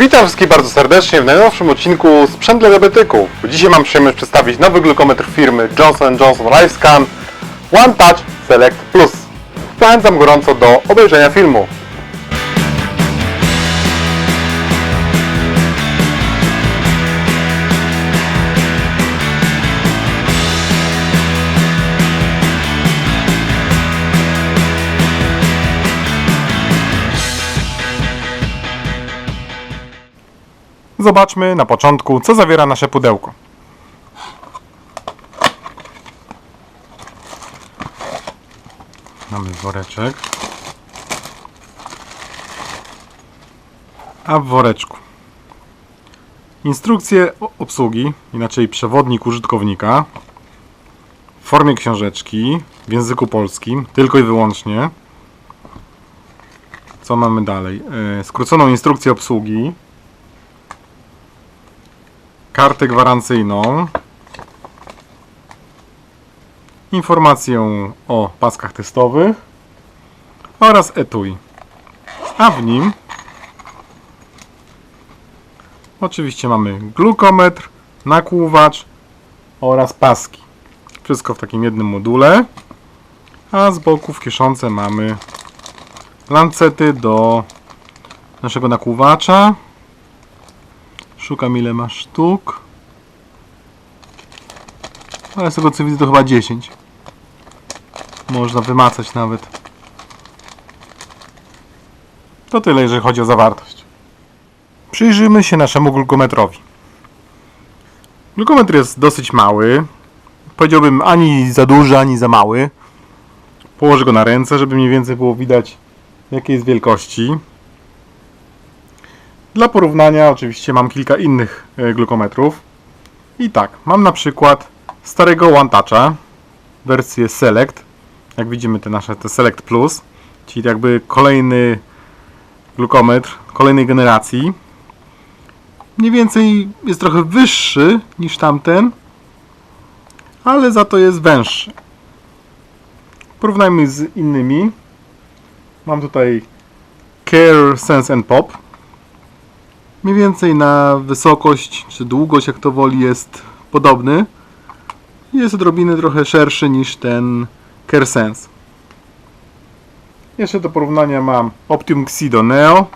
Witam wszystkich bardzo serdecznie w najnowszym odcinku Sprzęt dla diabetyków. Dzisiaj mam przyjemność przedstawić nowy glukometr firmy Johnson Johnson LifeScan One Touch Select Plus. Zachęcam gorąco do obejrzenia filmu. Zobaczmy na początku, co zawiera nasze pudełko. Mamy woreczek. A w woreczku instrukcje obsługi, inaczej przewodnik użytkownika w formie książeczki w języku polskim, tylko i wyłącznie. Co mamy dalej? E, Skróconą instrukcję obsługi, kartę gwarancyjną, informację o paskach testowych oraz etui. A w nim oczywiście mamy glukometr, nakłuwacz oraz paski. Wszystko w takim jednym module. A z boku w kieszonce mamy lancety do naszego nakłuwacza. Szukam ile ma sztuk. Ale z tego co widzę to chyba 10. Można wymacać nawet. To tyle jeżeli chodzi o zawartość. Przyjrzyjmy się naszemu glukometrowi. Glukometr jest dosyć mały. Powiedziałbym ani za duży, ani za mały. Położę go na ręce, żeby mniej więcej było widać jakiej jest wielkości. Dla porównania oczywiście mam kilka innych e, glukometrów. I tak, mam na przykład starego One wersję Select. Jak widzimy te nasze te Select Plus, czyli jakby kolejny glukometr kolejnej generacji. Mniej więcej jest trochę wyższy niż tamten, ale za to jest węższy. Porównajmy z innymi. Mam tutaj Care Sense and Pop. Mniej więcej na wysokość czy długość, jak to woli, jest podobny. Jest odrobinę trochę szerszy niż ten Kersense. Jeszcze do porównania mam Optimum Xido Neo.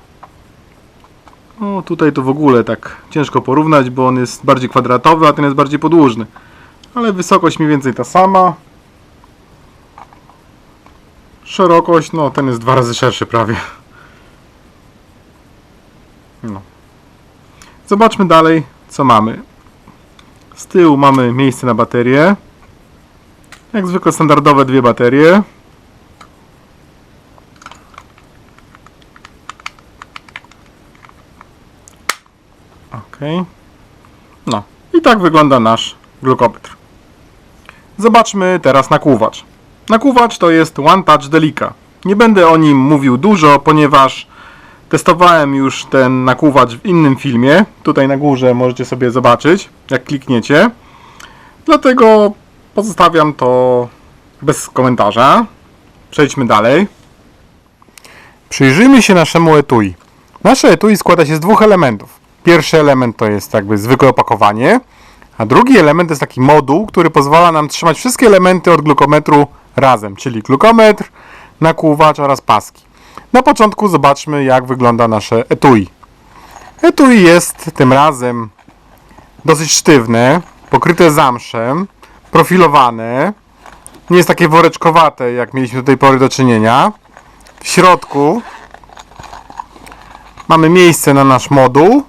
No tutaj to w ogóle tak ciężko porównać, bo on jest bardziej kwadratowy, a ten jest bardziej podłużny. Ale wysokość mniej więcej ta sama. Szerokość, no ten jest dwa razy szerszy prawie. Zobaczmy dalej, co mamy. Z tyłu mamy miejsce na baterię. Jak zwykle standardowe dwie baterie. Ok. No. I tak wygląda nasz glukometr. Zobaczmy teraz nakłuwacz. Nakłuwacz to jest One Touch Delica. Nie będę o nim mówił dużo, ponieważ Testowałem już ten nakłuwacz w innym filmie. Tutaj na górze możecie sobie zobaczyć, jak klikniecie. Dlatego pozostawiam to bez komentarza. Przejdźmy dalej. Przyjrzyjmy się naszemu etui. Nasze etui składa się z dwóch elementów. Pierwszy element to jest jakby zwykłe opakowanie, a drugi element to jest taki moduł, który pozwala nam trzymać wszystkie elementy od glukometru razem, czyli glukometr, nakłuwacz oraz paski. Na początku zobaczmy, jak wygląda nasze etui. Etui jest tym razem dosyć sztywne, pokryte zamszem, profilowane. Nie jest takie woreczkowate, jak mieliśmy do tej pory do czynienia. W środku mamy miejsce na nasz moduł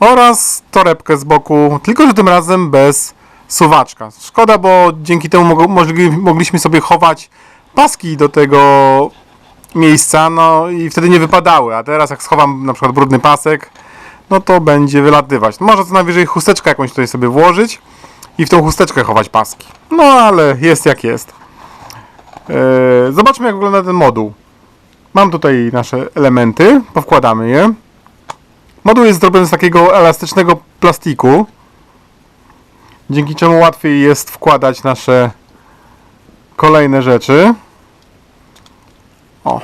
oraz torebkę z boku, tylko że tym razem bez suwaczka. Szkoda, bo dzięki temu mogli- mogli, mogliśmy sobie chować paski do tego miejsca, no i wtedy nie wypadały, a teraz jak schowam na przykład brudny pasek, no to będzie wylatywać. Może co najwyżej chusteczkę jakąś tutaj sobie włożyć i w tą chusteczkę chować paski. No ale jest jak jest. Eee, zobaczmy jak wygląda ten moduł. Mam tutaj nasze elementy, powkładamy je. Moduł jest zrobiony z takiego elastycznego plastiku, dzięki czemu łatwiej jest wkładać nasze kolejne rzeczy. O.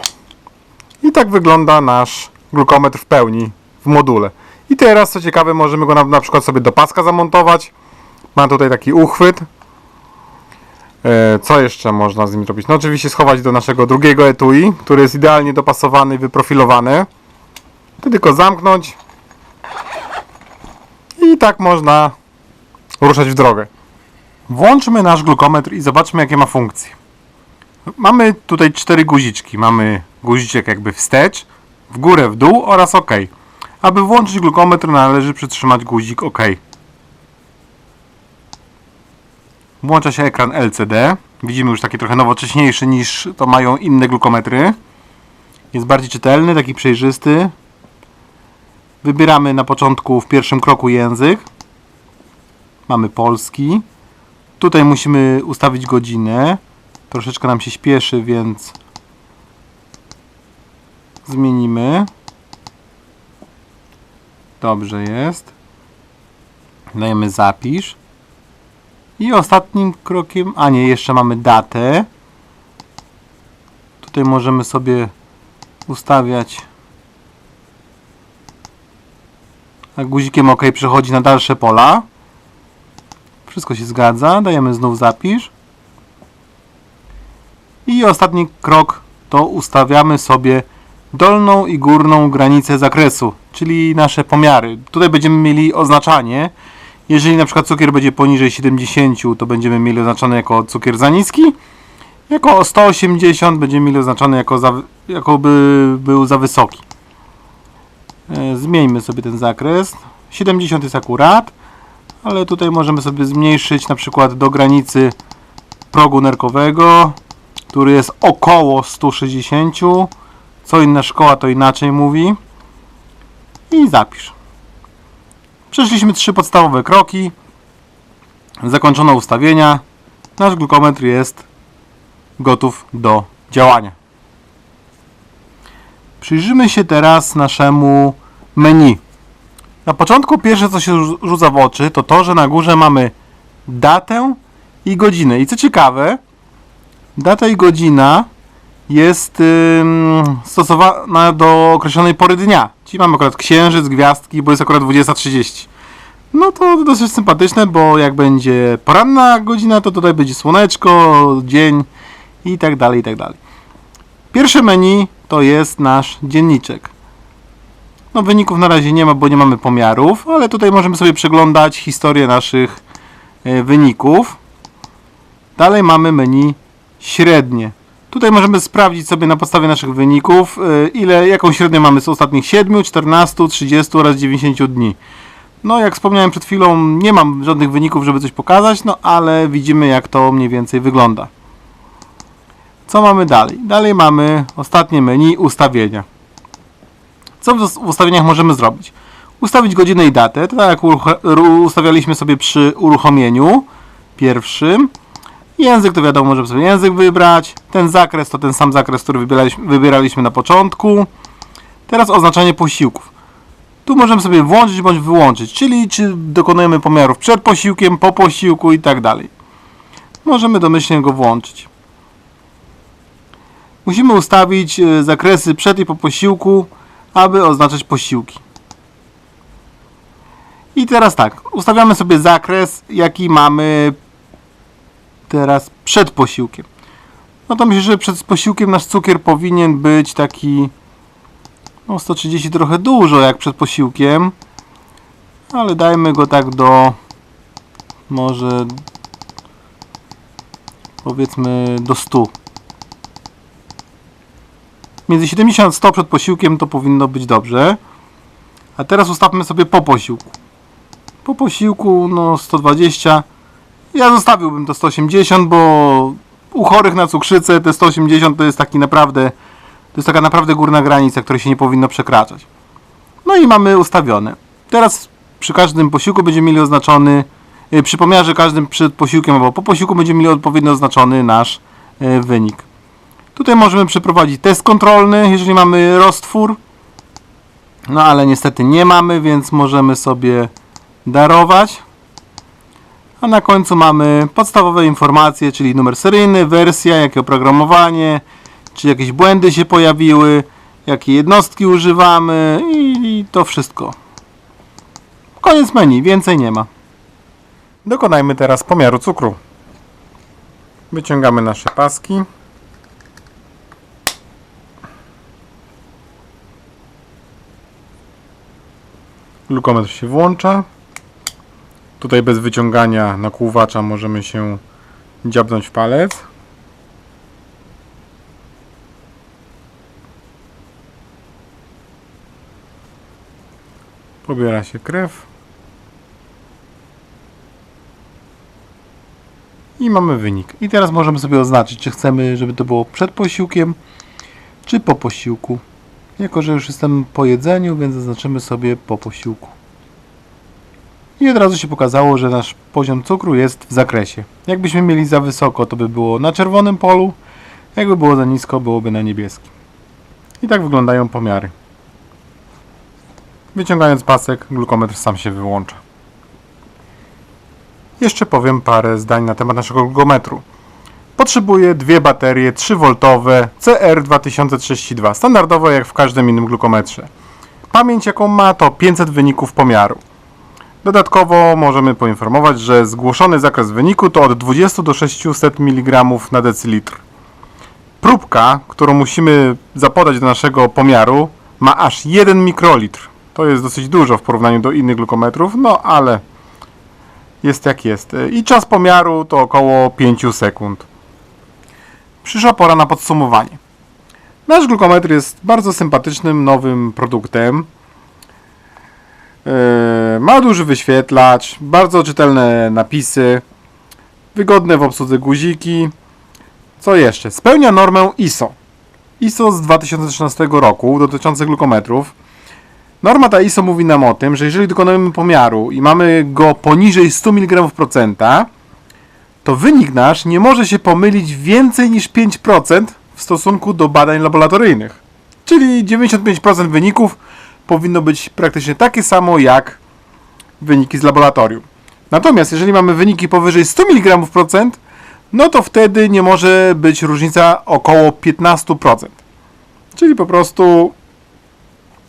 I tak wygląda nasz glukometr w pełni w module. I teraz, co ciekawe, możemy go na, na przykład sobie do paska zamontować. Ma tutaj taki uchwyt. E, Co jeszcze można z nim zrobić? No oczywiście schować do naszego drugiego etui, który jest idealnie dopasowany i wyprofilowany. Tylko zamknąć. I tak można ruszać w drogę. Włączmy nasz glukometr i zobaczmy jakie ma funkcje. Mamy tutaj cztery guziczki. Mamy guziczek jakby wstecz, w górę, w dół oraz OK. Aby włączyć glukometr należy przytrzymać guzik OK. Włącza się ekran LCD. Widzimy już taki trochę nowocześniejszy niż to mają inne glukometry. Jest bardziej czytelny, taki przejrzysty. Wybieramy na początku w pierwszym kroku język. Mamy polski. Tutaj musimy ustawić godzinę. Troszeczkę nam się śpieszy, więc zmienimy. Dobrze jest. Dajemy zapisz. I ostatnim krokiem, a nie, jeszcze mamy datę. Tutaj możemy sobie ustawiać. A guzikiem OK przechodzi na dalsze pola. Wszystko się zgadza. Dajemy znów zapisz. I ostatni krok to ustawiamy sobie dolną i górną granicę zakresu, czyli nasze pomiary. Tutaj będziemy mieli oznaczanie. Jeżeli na przykład cukier będzie poniżej 70, to będziemy mieli oznaczony jako cukier za niski. Jako 180 będziemy mieli oznaczony jako, za, jako by był za wysoki. E, Zmieńmy sobie ten zakres. 70 jest akurat, ale tutaj możemy sobie zmniejszyć na przykład do granicy progu nerkowego, który jest około 160. Co inna szkoła to inaczej mówi. I zapisz. Przeszliśmy trzy podstawowe kroki. Zakończono ustawienia. Nasz glukometr jest gotów do działania. Przyjrzymy się teraz naszemu menu. Na początku pierwsze co się rzu- rzuca w oczy to to, że na górze mamy datę i godzinę. I co ciekawe, data i godzina jest ym, stosowana do określonej pory dnia. Czyli mamy akurat księżyc, gwiazdki, bo jest akurat 20.30. No to dosyć sympatyczne, bo jak będzie poranna godzina, to tutaj będzie słoneczko, dzień i tak dalej, i tak dalej. Pierwsze menu to jest nasz dzienniczek. No wyników na razie nie ma, bo nie mamy pomiarów, ale tutaj możemy sobie przeglądać historię naszych e, wyników. Dalej mamy menu średnie. Tutaj możemy sprawdzić sobie na podstawie naszych wyników, y, ile, jaką średnią mamy z ostatnich 7, 14, 30 oraz 90 dni. No, jak wspomniałem przed chwilą, nie mam żadnych wyników, żeby coś pokazać, no ale widzimy, jak to mniej więcej wygląda. Co mamy dalej? Dalej mamy ostatnie menu ustawienia. Co w ustawieniach możemy zrobić? Ustawić godzinę i datę, tak jak ustawialiśmy sobie przy uruchomieniu pierwszym. Język to wiadomo, możemy sobie język wybrać. Ten zakres to ten sam zakres, który wybieraliśmy, wybieraliśmy na początku. Teraz oznaczanie posiłków. Tu możemy sobie włączyć bądź wyłączyć, czyli czy dokonujemy pomiarów przed posiłkiem, po posiłku i tak dalej. Możemy domyślnie go włączyć. Musimy ustawić e, zakresy przed i po posiłku, aby oznaczać posiłki. I teraz tak, ustawiamy sobie zakres, jaki mamy teraz przed posiłkiem. No to myślę, że przed posiłkiem nasz cukier powinien być taki no 130 trochę dużo jak przed posiłkiem, ale dajmy go tak do może powiedzmy do 100. Między 70 a 100 przed posiłkiem to powinno być dobrze. A teraz ustawmy sobie po posiłku. Po posiłku no 120 ja zostawiłbym to 180, bo u chorych na cukrzycę te 180 to jest taki naprawdę, to jest taka naprawdę górna granica, której się nie powinno przekraczać. No i mamy ustawione. Teraz przy każdym posiłku będziemy mieli oznaczony, e, przy pomiarze każdym przed posiłkiem albo po posiłku będziemy mieli odpowiednio oznaczony nasz e, wynik. Tutaj możemy przeprowadzić test kontrolny, jeżeli mamy roztwór. No ale niestety nie mamy, więc możemy sobie darować. A na końcu mamy podstawowe informacje, czyli numer seryjny, wersja, jakie oprogramowanie, czy jakieś błędy się pojawiły, jakie jednostki używamy i, i to wszystko. Koniec menu, więcej nie ma. Dokonajmy teraz pomiaru cukru. Wyciągamy nasze paski. Glukometr się włącza. Tutaj bez wyciągania nakłuwacza możemy się dziabnąć w palec. Pobiera się krew. I mamy wynik. I teraz możemy sobie oznaczyć, czy chcemy, żeby to było przed posiłkiem, czy po posiłku. Jako, że już jestem po jedzeniu, więc zaznaczymy sobie po posiłku. I od razu się pokazało, że nasz poziom cukru jest w zakresie. Jakbyśmy mieli za wysoko, to by było na czerwonym polu, jakby było za nisko, byłoby na niebieskim. I tak wyglądają pomiary. Wyciągając pasek, glukometr sam się wyłącza. Jeszcze powiem parę zdań na temat naszego glukometru. Potrzebuje dwie baterie 3V CR2032, standardowo jak w każdym innym glukometrze. Pamięć jaką ma to 500 wyników pomiaru. Dodatkowo możemy poinformować, że zgłoszony zakres wyniku to od 20 do 600 mg na decylitr. Próbka, którą musimy zapodać do naszego pomiaru, ma aż 1 mikrolitr. To jest dosyć dużo w porównaniu do innych glukometrów, no ale jest jak jest. I czas pomiaru to około 5 sekund. Przyszła pora na podsumowanie. Nasz glukometr jest bardzo sympatycznym nowym produktem. Yy, Ma duży wyświetlacz, bardzo czytelne napisy, wygodne w obsłudze guziki. Co jeszcze? Spełnia normę ISO. ISO z 2013 roku dotyczące glukometrów. Norma ta ISO mówi nam o tym, że jeżeli dokonujemy pomiaru i mamy go poniżej 100 mg%, to wynik nasz nie może się pomylić więcej niż 5% w stosunku do badań laboratoryjnych. Czyli 95% wyników powinno być praktycznie takie samo jak wyniki z laboratorium. Natomiast jeżeli mamy wyniki powyżej 100 mg%, no to wtedy nie może być różnica około 15%. Czyli po prostu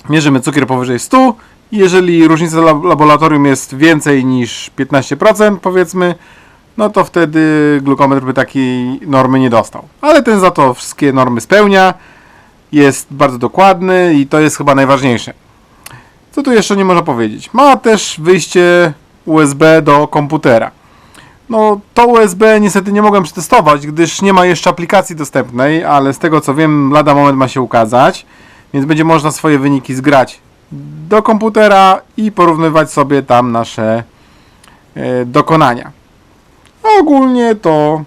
mierzymy cukier powyżej 100 i jeżeli różnica lab- laboratorium jest więcej niż 15% powiedzmy, no to wtedy glukometr by takiej normy nie dostał. Ale ten za to wszystkie normy spełnia, jest bardzo dokładny i to jest chyba najważniejsze. Co tu jeszcze nie można powiedzieć? Ma też wyjście USB do komputera. No, to USB niestety nie mogłem przetestować, gdyż nie ma jeszcze aplikacji dostępnej, ale z tego co wiem, lada moment ma się ukazać, więc będzie można swoje wyniki zgrać do komputera i porównywać sobie tam nasze e, dokonania. Ogólnie to.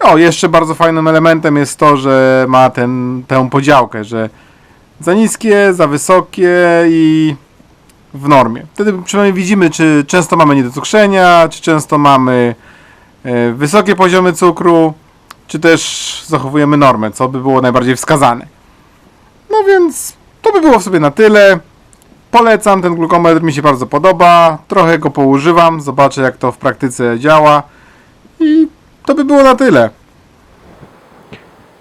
O, jeszcze bardzo fajnym elementem jest to, że ma ten, tę podziałkę, że za niskie, za wysokie i w normie. Wtedy przynajmniej widzimy, czy często mamy niedocukrzenia, czy często mamy e, wysokie poziomy cukru, czy też zachowujemy normę, co by było najbardziej wskazane. No więc to by było w sobie na tyle. Polecam, ten glukometr mi się bardzo podoba. Trochę go poużywam, zobaczę jak to w praktyce działa. I to by było na tyle.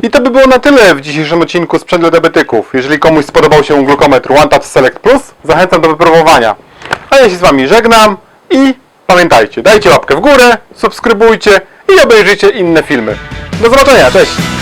I to by było na tyle w dzisiejszym odcinku Sprzęt dla diabetyków. Jeżeli komuś spodobał się glukometr OneTouch Select Plus, zachęcam do wypróbowania. A ja się z Wami żegnam i pamiętajcie, dajcie łapkę w górę, subskrybujcie i obejrzyjcie inne filmy. Do zobaczenia, cześć!